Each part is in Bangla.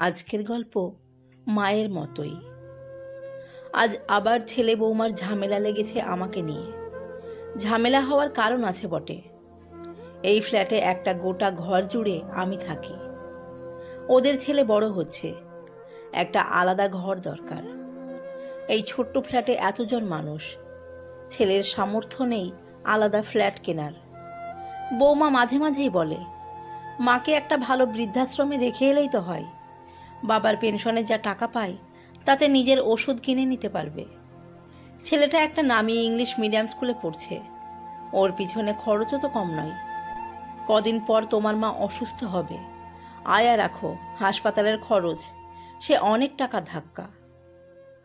আজকের গল্প মায়ের মতোই। আজ আবার ছেলে বৌমার ঝামেলা লেগেছে আমাকে নিয়ে। ঝামেলা হওয়ার কারণ আছে বটে। এই ফ্ল্যাটে একটা গোটা ঘর জুড়ে আমি থাকি। ওদের ছেলে বড় হচ্ছে। একটা আলাদা ঘর দরকার। এই ছোট্ট ফ্ল্যাটে এতজন মানুষ। ছেলের সামর্থ্য নেই আলাদা ফ্ল্যাট কেনার। বৌমা মাঝে মাঝেই বলে, মাকে একটা ভালো বৃদ্ধাশ্রমে রেখে এলেই তো হয়। বাবার পেনশনের যা টাকা পায়, তাতে নিজের ওষুধ কিনে নিতে পারবে। ছেলেটা একটা নামি ইংলিশ মিডিয়াম স্কুলে পড়ছে। ওর পিছনে খরচও তো কম নয়। কদিন পর তোমার মা অসুস্থ হবে। আয়া রাখো, হাসপাতালের খরচ। সে অনেক টাকা ধাক্কা।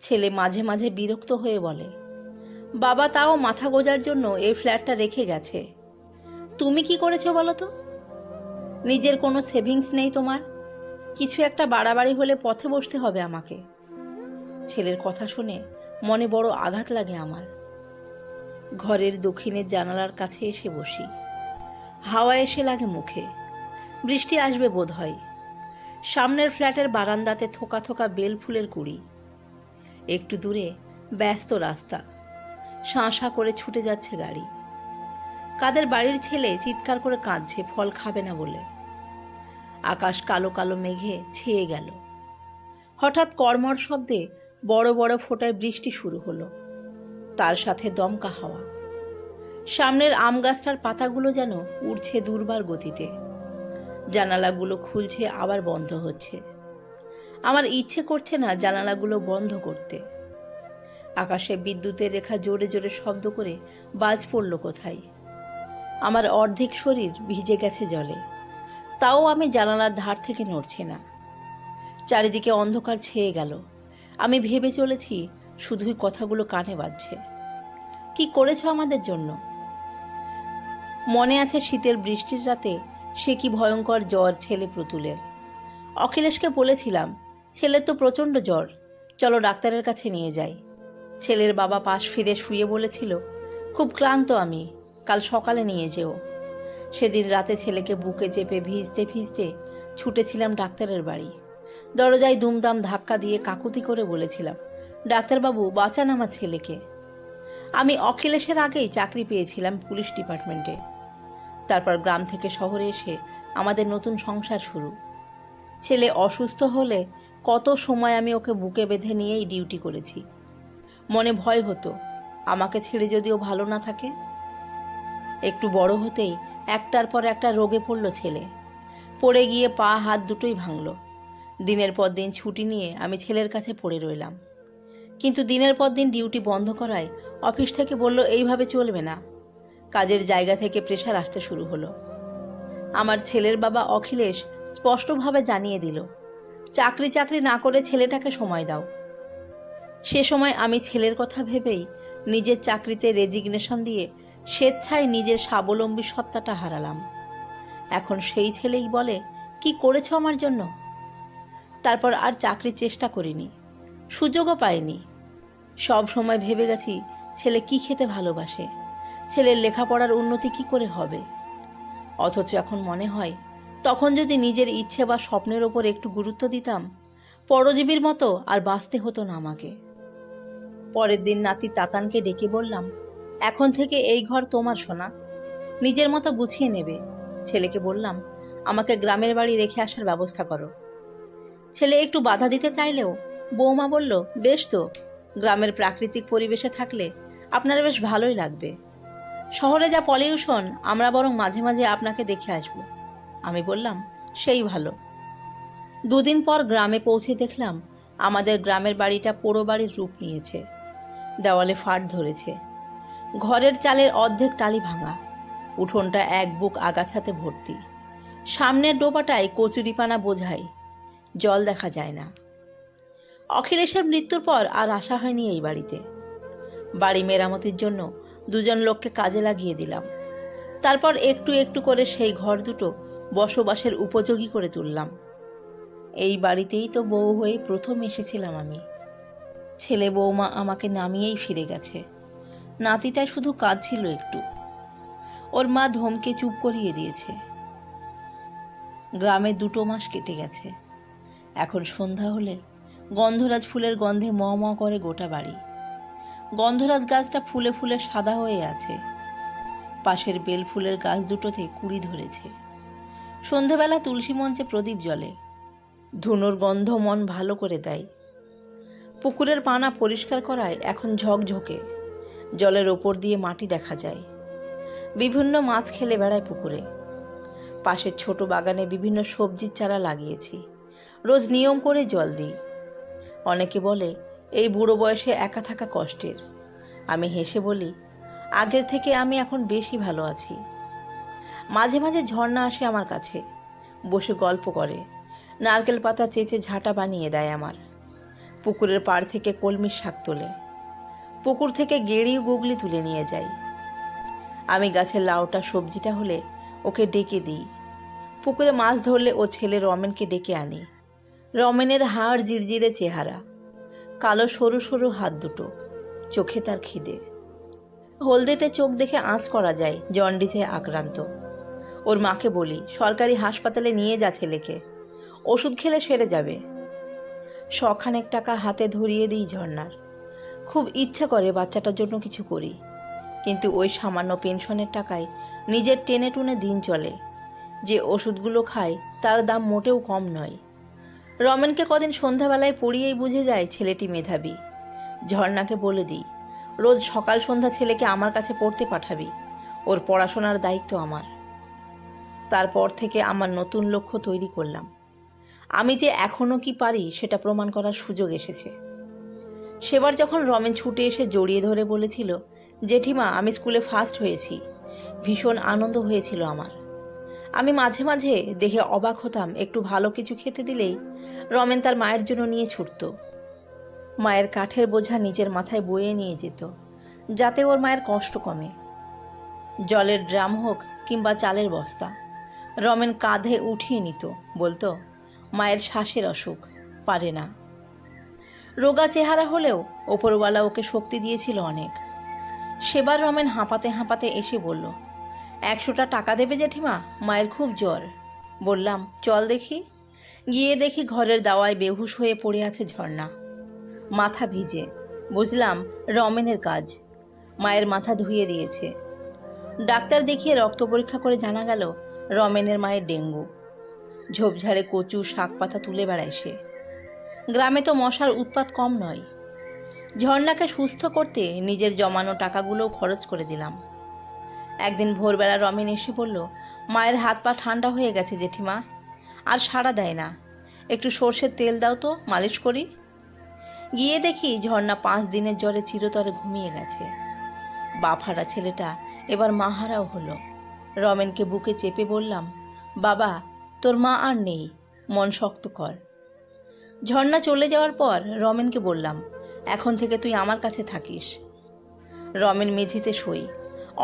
ছেলে মাঝে মাঝে বিরক্ত হয়ে বলে, বাবা তাও মাথা গোজার জন্য এই ফ্ল্যাটটা রেখে গেছে। তুমি কি করেছ বলো তো? নিজের কোনো সেভিংস নেই তোমার? কিছু একটা বাড়াবাড়ি হলে পথে বসতে হবে আমাকে। ছেলের কথা শুনে মনে বড় আঘাত লাগে আমার। ঘরের দক্ষিণের জানালার কাছে এসে বসি। হাওয়া এসে লাগে মুখে। বৃষ্টি আসবে বোধ হয় সামনের ফ্ল্যাটের বারান্দাতে থোকা থোকা বেল ফুলের কুড়ি। একটু দূরে ব্যস্ত রাস্তা। শাঁ শাঁ করে ছুটে যাচ্ছে গাড়ি। কাদের বাড়ির ছেলে চিৎকার করে কাঁদছে, ফল খাবে না বলে। আকাশ কালো কালো মেঘে ছেয়ে গেল। হঠাৎ কর্মর শব্দে বড় বড় ফোঁটায় বৃষ্টি শুরু হলো। তার সাথে দমকা হাওয়া। সামনের আম গাছটার পাতাগুলো যেন উড়ছে দুর্বার গতিতে। জানালাগুলো খুলছে, আবার বন্ধ হচ্ছে। আমার ইচ্ছে করছে না জানালাগুলো বন্ধ করতে। আকাশে বিদ্যুতের রেখা জোরে জোরে শব্দ করে বাজ পড়ল কোথায়। আমার অর্ধেক শরীর ভিজে গেছে জলে। তাও আমি জানালার ধার থেকে নড়ছি না। চারিদিকে অন্ধকার ছেয়ে গেল। আমি ভেবে চলেছি শুধুই কথাগুলো কানে বাজছে। কি করেছ আমাদের জন্য? মনে আছে শীতের বৃষ্টির রাতে সে কি ভয়ঙ্কর জ্বর ছেলে প্রতুলের। অখিলেশকে বলেছিলাম, ছেলের তো প্রচণ্ড জ্বর, চলো ডাক্তারের কাছে নিয়ে যাই। ছেলের বাবা পাশ ফিরে শুয়ে বলেছিল, খুব ক্লান্ত আমি, কাল সকালে নিয়ে যেও। সেদিন রাতে ছেলেকে বুকে চেপে ভিজতে ভিজতে ছুটেছিলাম ডাক্তারের বাড়ি। দরজায় দুমদাম ধাক্কা দিয়ে কাকুতি করে বলেছিলাম, ডাক্তারবাবু, বাঁচান আমার ছেলেকে। আমি অখিলেশের আগেই চাকরি পেয়েছিলাম পুলিশ ডিপার্টমেন্টে। তারপর গ্রাম থেকে শহরে এসে আমাদের নতুন সংসার শুরু। ছেলে অসুস্থ হলে কত সময় আমি ওকে বুকে বেঁধে নিয়েই ডিউটি করেছি। মনে ভয় হতো, আমাকে ছেড়ে যদিও ভালো না থাকে? একটু বড় হতেই একটার পর একটা রোগে পড়ল ছেলে। পড়ে গিয়ে পা, হাত দুটোই ভাঙল। দিনের পর দিন ছুটি নিয়ে আমি ছেলের কাছে পড়ে রইলাম। কিন্তু দিনের পর দিন ডিউটি বন্ধ করায় অফিস থেকে বলল, এইভাবে চলবে না। কাজের জায়গা থেকে প্রেশার আসতে শুরু হলো। আমার ছেলের বাবা অখিলেশ স্পষ্টভাবে জানিয়ে দিল, চাকরি চাকরি না করে ছেলেটাকে সময় দাও। সে সময় আমি ছেলের কথা ভেবেই নিজের চাকরিতে রেজিগনেশন দিয়ে স্বেচ্ছায় নিজের স্বাবলম্বী সত্তাটা হারালাম। এখন সেই ছেলেই বলে, কি করেছ আমার জন্য? তারপর আর চাকরির চেষ্টা করিনি, সুযোগও পাইনি। সব সময় ভেবে গেছি, ছেলে কি খেতে ভালোবাসে? ছেলের লেখাপড়ার উন্নতি কি করে হবে? অথচ এখন মনে হয়, তখন যদি নিজের ইচ্ছে বা স্বপ্নের ওপর একটু গুরুত্ব দিতাম, পরজীবীর মতো আর বাঁচতে হতো না আমাকে। পরের দিন নাতি তাতানকে ডেকে বললাম এখন থেকে এই ঘর তোমার, সোনা। নিজের মতো গুছিয়ে নেবে। ছেলেকে বললাম, আমাকে গ্রামের বাড়ি রেখে আসার ব্যবস্থা করো। ছেলে একটু বাধা দিতে চাইলেও বৌমা বলল, বেশ তো, গ্রামের প্রাকৃতিক পরিবেশে থাকলে আপনার বেশ ভালোই লাগবে। শহরে যা পলিউশন, আমরা বরং মাঝে মাঝে আপনাকে দেখে আসব। আমি বললাম, সেই ভালো। দুদিন পর গ্রামে পৌঁছে দেখলাম, আমাদের গ্রামের বাড়িটা পোড়ো বাড়ির রূপ নিয়েছে। দেওয়ালে ফাট ধরেছে। ঘরের চালের অর্ধেক টালি ভাঙা। উঠোনটা এক বুক আগাছাতে ভর্তি। সামনের ডোবাটায় কচুরিপানা বোঝাই। জল দেখা যায় না। অখিলেশের মৃত্যুর পর আর আসা হয়নি এই বাড়িতে। বাড়ি মেরামতির জন্য দুজন লোককে কাজে লাগিয়ে দিলাম। তারপর একটু একটু করে সেই ঘর দুটো বসবাসের উপযোগী করে তুললাম। এই বাড়িতেই তো বউ হয়ে প্রথম এসেছিলাম আমি। ছেলে বৌমা আমাকে নামিয়েই ফিরে গেছে। নাতিটাই শুধু কাজ ছিল একটু। ওর মা ধমকে চুপ করিয়ে দিয়েছে। গ্রামে দুটো মাস কেটে গেছে। এখন সন্ধ্যা হলে গন্ধরাজ ফুলের গন্ধে ম ম করে গোটা বাড়ি। গন্ধরাজ গাছটা ফুলে ফুলে সাদা হয়ে আছে। পাশের বেল ফুলের গাছ দুটোতে কুড়ি ধরেছে। সন্ধেবেলা তুলসী মঞ্চে প্রদীপ জ্বলে। ধুনোর গন্ধ মন ভালো করে দেয়। পুকুরের পানা পরিষ্কার করায় এখন ঝকঝকে। জলের ওপর দিয়ে মাটি দেখা যায়। বিভিন্ন মাছ খেলে বেড়ায় পুকুরে। পাশের ছোট বাগানে বিভিন্ন সবজির চারা লাগিয়েছি। রোজ নিয়ম করে জল দিই। অনেকে বলে, এই বুড়ো বয়সে একা থাকা কষ্টের। আমি হেসে বলি, আগের থেকে আমি এখন বেশি ভালো আছি। মাঝে মাঝে ঝর্ণা আসে আমার কাছে। বসে গল্প করে। নারকেল পাতা চেঁচে ঝাঁটা বানিয়ে দেয় আমার। পুকুরের পাড় থেকে কলমির শাক তোলে। পুকুর থেকে গেড়ি গুগলি তুলে নিয়ে যাই। আমি গাছের লাউটা, সবজিটা হলে ওকে ডেকে দিই। পুকুরে মাছ ধরলে ও ছেলে রমেনকে ডেকে আনি। রমেনের হাড় জিরজিরে চেহারা। কালো, সরু সরু হাত দুটো। চোখে তার খিদে। হলদেটে চোখ দেখে আঁচ করা যায় জন্ডিসে আক্রান্ত। ওর মাকে বলি, সরকারি হাসপাতালে নিয়ে যা ছেলেকে। ওষুধ খেলে সেরে যাবে। শখানেক টাকা হাতে ধরিয়ে দিই ঝর্ণার। খুব ইচ্ছা করে বাচ্চাটার জন্য কিছু করি। কিন্তু ওই সামান্য পেনশনের টাকায় নিজের টেনে টুনে দিন চলে। যে ওষুধগুলো খায়, তার দাম মোটেও কম নয়। রমেনকে কদিন সন্ধ্যাবেলায় পড়িয়েই বুঝে যায় ছেলেটি মেধাবী। ঝর্ণাকে বলে দিই, রোজ সকাল সন্ধ্যা ছেলেকে আমার কাছে পড়তে পাঠাবি। ওর পড়াশোনার দায়িত্ব আমার। তারপর থেকে আমার নতুন লক্ষ্য তৈরি করলাম। আমি যে এখনও কি পারি, সেটা প্রমাণ করার সুযোগ এসেছে। সেবার যখন রমেন ছুটে এসে জড়িয়ে ধরে বলেছিল, জেঠিমা, আমি স্কুলে ফার্স্ট হয়েছি। ভীষণ আনন্দ হয়েছিল আমার। আমি মাঝে মাঝে দেখে অবাক হতাম, একটু ভালো কিছু খেতে দিলেই রমেন তার মায়ের জন্য নিয়ে ছুটত। মায়ের কাঠের বোঝা নিজের মাথায় বয়ে নিয়ে যেত, যাতে ওর মায়ের কষ্ট কমে। জলের ড্রাম হোক কিংবা চালের বস্তা, রমেন কাঁধে উঠিয়ে নিত, বলতো, মায়ের শ্বাসের অসুখ, পারে না। রোগা চেহারা হলেও ওপরওয়ালা ওকে শক্তি দিয়েছিল অনেক। সেবার রমেন হাঁপাতে হাঁপাতে এসে বলল, একশোটা টাকা দেবে জেঠিমা? মায়ের খুব জ্বর। বললাম, চল দেখি। গিয়ে দেখি ঘরের দাওয়ায় বেহুশ হয়ে পড়ে আছে ঝর্ণা। মাথা ভিজে। বুঝলাম রমেনের কাজ। মায়ের মাথা ধুয়ে দিয়েছে। ডাক্তার দেখিয়ে রক্ত পরীক্ষা করে জানা গেল, রমেনের মায়ের ডেঙ্গু। ঝোপঝাড়ে কচু শাক পাতা তুলে বেড়ায় সে। গ্রামে তো মশার উৎপাত কম নয়। ঝর্ণাকে সুস্থ করতে নিজের জমানো টাকাগুলোও খরচ করে দিলাম। একদিন ভোরবেলা রমেন এসে বলল, মায়ের হাত পা ঠান্ডা হয়ে গেছে জেঠিমা, আর সাড়া দেয় না। একটু সর্ষের তেল দাও তো, মালিশ করি। গিয়ে দেখি ঝর্ণা পাঁচ দিনের জ্বরে চিরতরে ঘুমিয়ে গেছে। বাফারা ছেলেটা এবার মাহারাও হলো। রমেনকে বুকে চেপে বললাম, বাবা, তোর মা আর নেই, মন শক্ত কর। ঝর্ণা চলে যাওয়ার পর রমেনকে বললাম, এখন থেকে তুই আমার কাছে থাকিস। রমেন মেঝেতে শই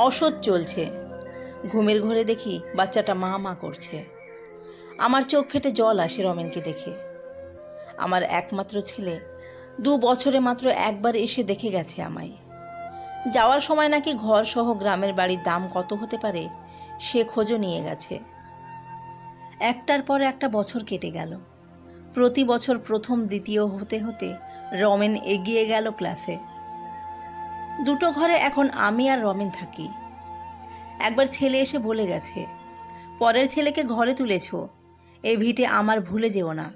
অসৎ চলছে। ঘুমের ঘরে দেখি বাচ্চাটা মা মা করছে। আমার চোখ ফেটে জল আসে রমেনকে দেখে। আমার একমাত্র ছেলে দু বছরে মাত্র একবার এসে দেখে গেছে আমায়। যাওয়ার সময় নাকি ঘর সহ গ্রামের বাড়ির দাম কত হতে পারে, সে খোঁজও নিয়ে গেছে। একটার পর একটা বছর কেটে গেল। প্রতি বছর প্রথম দ্বিতীয় হতে হতে রমেন এগিয়ে গেল ক্লাসে। দুটো ঘরে এখন আমি আর রমেন থাকি। একবার ছেলে এসে বলে গেছে, পরের ছেলেকে ঘরে তুলেছ, এ ভিটে আমার ভুলে যেও না।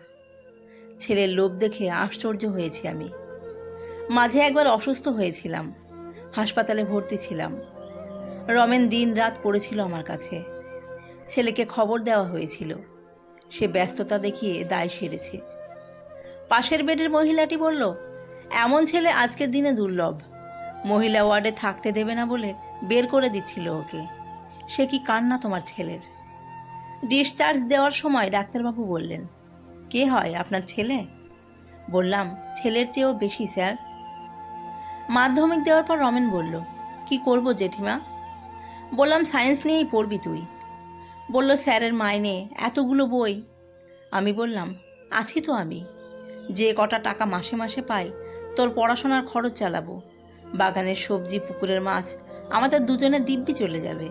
ছেলের লোভ দেখে আশ্চর্য হয়েছি আমি। মাঝে একবার অসুস্থ হয়েছিলাম, হাসপাতালে ভর্তি ছিলাম। রমেন দিন রাত পড়েছিল আমার কাছে। ছেলেকে খবর দেওয়া হয়েছিল। সে ব্যস্ততা দেখিয়ে দায় সেরেছে। পাশের বেডের মহিলাটি বলল, এমন ছেলে আজকের দিনে দুর্লভ। মহিলা ওয়ার্ডে থাকতে দেবে না বলে বের করে দিচ্ছিল ওকে। সে কি কান্না তোমার ছেলের? ডিসচার্জ দেওয়ার সময় ডাক্তারবাবু বললেন, কে হয়, আপনার ছেলে? বললাম, ছেলের চেয়েও বেশি, স্যার। মাধ্যমিক দেওয়ার পর রমেন বলল, কি করব জেঠিমা? বললাম, সায়েন্স নিয়েই পড়বি তুই। বলল, স্যারের মাইনে, এতগুলো বই? আমি বললাম, আছি তো আমি। যে কটা টাকা মাসে মাসে পাই, তোর পড়াশোনার খরচ চালাবো। বাগানের সবজি, পুকুরের মাছ, আমাদের দুজনের দিব্যি চলে যাবে।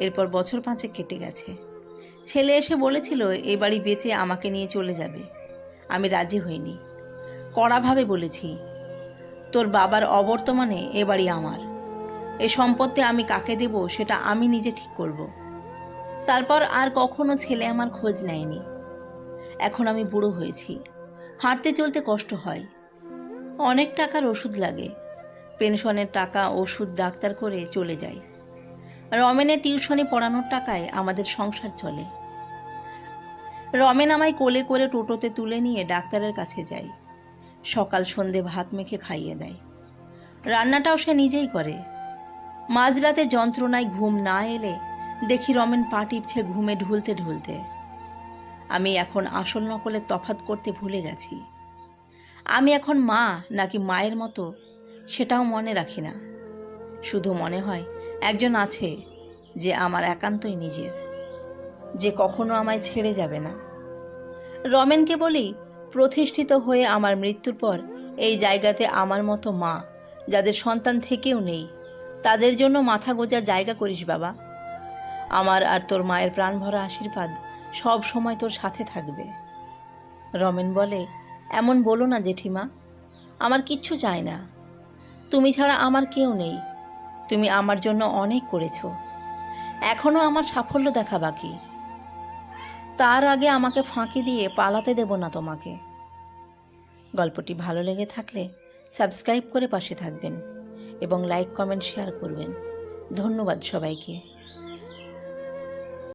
এরপর বছর পাঁচে কেটে গেছে। ছেলে এসে বলেছিল এই বাড়ি বেঁচে আমাকে নিয়ে চলে যাবে। আমি রাজি হইনি। কড়াভাবে বলেছি, তোর বাবার অবর্তমানে এ বাড়ি আমার। এ সম্পত্তি আমি কাকে দেব সেটা আমি নিজে ঠিক করব। তারপর আর কখনো ছেলে আমার খোঁজ নেয়নি। এখন আমি বুড়ো হয়েছি। হাঁটতে চলতে কষ্ট হয়। অনেক টাকার ওষুধ লাগে। পেনশনের টাকা, ওষুধ, ডাক্তার করে চলে যায় রমেনের টিউশনে পড়ানোর টাকায় আমাদের সংসার চলে। রমেন আমায় কোলে করে টোটোতে তুলে নিয়ে ডাক্তারের কাছে যাই সকাল সন্ধে ভাত মেখে খাইয়ে দেয়। রান্নাটাও সে নিজেই করে। মাঝরাতে যন্ত্রণায় ঘুম না এলে দেখি রমেন পা টিপছে ঘুমে ঢুলতে ঢুলতে। আমি এখন আসল নকলের তফাত করতে ভুলে গেছি। আমি এখন মা নাকি মায়ের মতো সেটাও মনে রাখি না। শুধু মনে হয় একজন আছে যে আমার একান্তই নিজের, যে কখনো আমায় ছেড়ে যাবে না। রমেনকে বলি প্রতিষ্ঠিত হয়ে আমার মৃত্যুর পর এই জায়গাতে আমার মতো মা, যাদের সন্তান থেকেও নেই, তাদের জন্য মাথা গোজার জায়গা করিস বাবা। আমার আর তোর মায়ের প্রাণ ভরা আশীর্বাদ সব সময় তোর সাথে থাকবে। রমেন বলে, এমন বলো না জেঠিমা, আমার কিচ্ছু চাই না। তুমি ছাড়া আমার কেউ নেই। তুমি আমার জন্য অনেক করেছ। এখনও আমার সাফল্য দেখা বাকি। তার আগে আমাকে ফাঁকি দিয়ে পালাতে দেব না তোমাকে। গল্পটি ভালো লেগে থাকলে সাবস্ক্রাইব করে পাশে থাকবেন এবং লাইক, কমেন্ট, শেয়ার করবেন। ধন্যবাদ সবাইকে।